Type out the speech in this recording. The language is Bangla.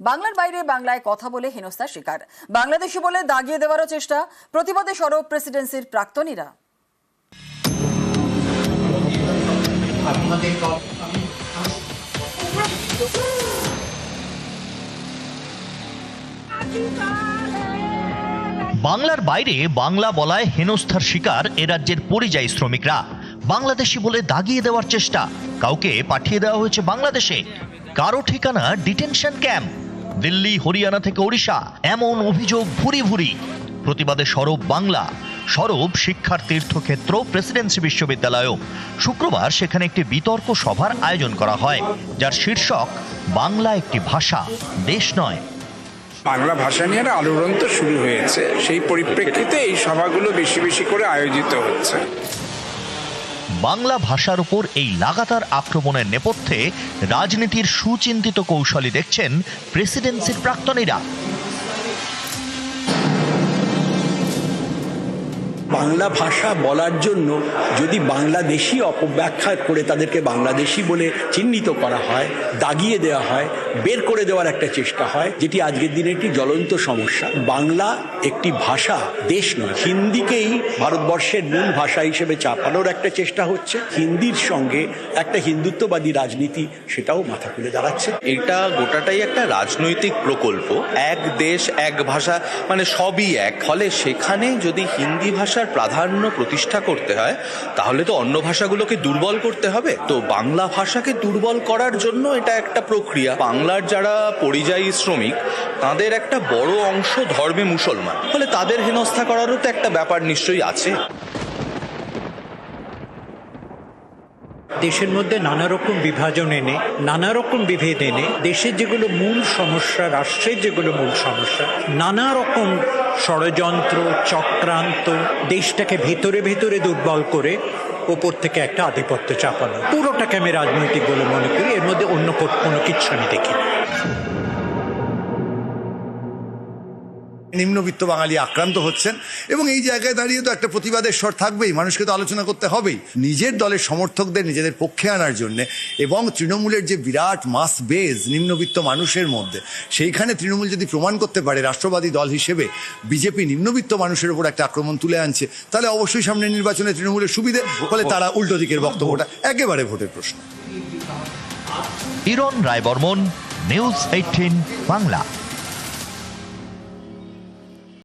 বাংলার বাইরে বাংলায় কথা বলে হেনস্থার শিকার। বাংলাদেশি বলে দাগিয়ে দেওয়ারও চেষ্টা প্রতিবাদে সরব প্রেসিডেন্সির প্রাক্তনীরা। বাংলার বাইরে বাংলা বলায় হেনস্থার শিকার এ রাজ্যের পরিযায়ী শ্রমিকরা। বাংলাদেশি বলে দাগিয়ে দেওয়ার চেষ্টা কাউকে পাঠিয়ে দেওয়া হয়েছে বাংলাদেশে। কারও ঠিকানা ডিটেনশন ক্যাম্প। দিল্লি, হরিয়ানা থেকে ওড়িশা, এমন অভিযোগ ভুরি ভুরি। প্রতিবাদে সরব বাংলা, সরব শিক্ষার তীর্থক্ষেত্র, প্রেসিডেন্সি বিশ্ববিদ্যালয়ও। শুক্রবার সেখানে একটি বিতর্ক সভার আয়োজন করা হয়, যার শীর্ষক, বাংলা একটি ভাষা, দেশ নয়। বাংলা ভাষা নিয়ে আলোড়ন তো শুরু হয়েছে। সেই পরিপ্রেক্ষিতে এই সভাগুলো বেশি বেশি করে আয়োজিত হচ্ছে। বাংলা ভাষার উপর এই লাগাতার আক্রমণের নেপথ্যে রাজনীতির সুচিন্তিত কৌশলী দেখছেন প্রেসিডেন্সির প্রাক্তনীরা। বাংলা ভাষা বলার জন্য যদি বাংলাদেশি অপব্যাখ্যা করে তাদেরকে বাংলাদেশি বলে চিহ্নিত করা হয়, দাগিয়ে দেওয়া হয় বের করে দেওয়ার একটা চেষ্টা হয়, যেটি আজকের দিনে একটি জ্বলন্ত সমস্যা। বাংলা একটি ভাষা, দেশ নয়, হিন্দিকেই ভারতবর্ষের মূল ভাষা হিসেবে চাপানোর একটা চেষ্টা হচ্ছে। হিন্দির সঙ্গে একটা হিন্দুত্ববাদী রাজনীতি, সেটাও মাথা খুলে দাঁড়াচ্ছে। এটা গোটাটাই একটা রাজনৈতিক প্রকল্প। এক দেশ, এক ভাষা মানে সবই এক। ফলে সেখানে যদি হিন্দি ভাষার প্রাধান্য প্রতিষ্ঠা করতে হয়, তাহলে তো অন্য ভাষাগুলোকে দুর্বল করতে হবে। তো বাংলা ভাষাকে দুর্বল করার জন্য এটা একটা প্রক্রিয়া। বাংলার যারা পরিযায়ী শ্রমিক, তাদের একটা বড় অংশ ধর্মে মুসলমান। ফলে তাদের হেনস্থা করারও তো একটা ব্যাপার নিশ্চয়ই আছে। দেশের মধ্যে নানা রকম বিভাজন এনে নানা রকম বিভেদ এনে, দেশের যেগুলো মূল সমস্যা, রাষ্ট্রের যেগুলো মূল সমস্যা নানা রকম ষড়যন্ত্র, চক্রান্ত, দেশটাকে ভেতরে ভেতরে দুর্বল করে ওপর থেকে একটা আধিপত্য চাপানো পুরোটাকে আমি রাজনৈতিক বলে মনে করি, এর মধ্যে অন্য কোনো কিছু আমি দেখি না। নিম্নবিত্ত বাঙালি আক্রান্ত হচ্ছেন এবং এই জায়গায় দাঁড়িয়ে তো একটা প্রতিবাদের স্বর থাকবেই মানুষকে তো আলোচনা করতে হবেই। নিজের দলের সমর্থকদের নিজেদের পক্ষে আনার জন্য এবং তৃণমূলের যে বিরাট মাস বেজ নিম্নবিত্ত মানুষের মধ্যে সেইখানে তৃণমূল যদি প্রমাণ করতে পারে রাষ্ট্রবাদী দল হিসেবে বিজেপি নিম্নবিত্ত মানুষের উপর একটা আক্রমণ তুলে আনছে তাহলে অবশ্যই সামনের নির্বাচনে তৃণমূলের সুবিধে ফলে তারা উল্টো দিকের বক্তব্যটা একেবারে ভোটের প্রশ্ন। Iran Roybarman news eighteen Bangla.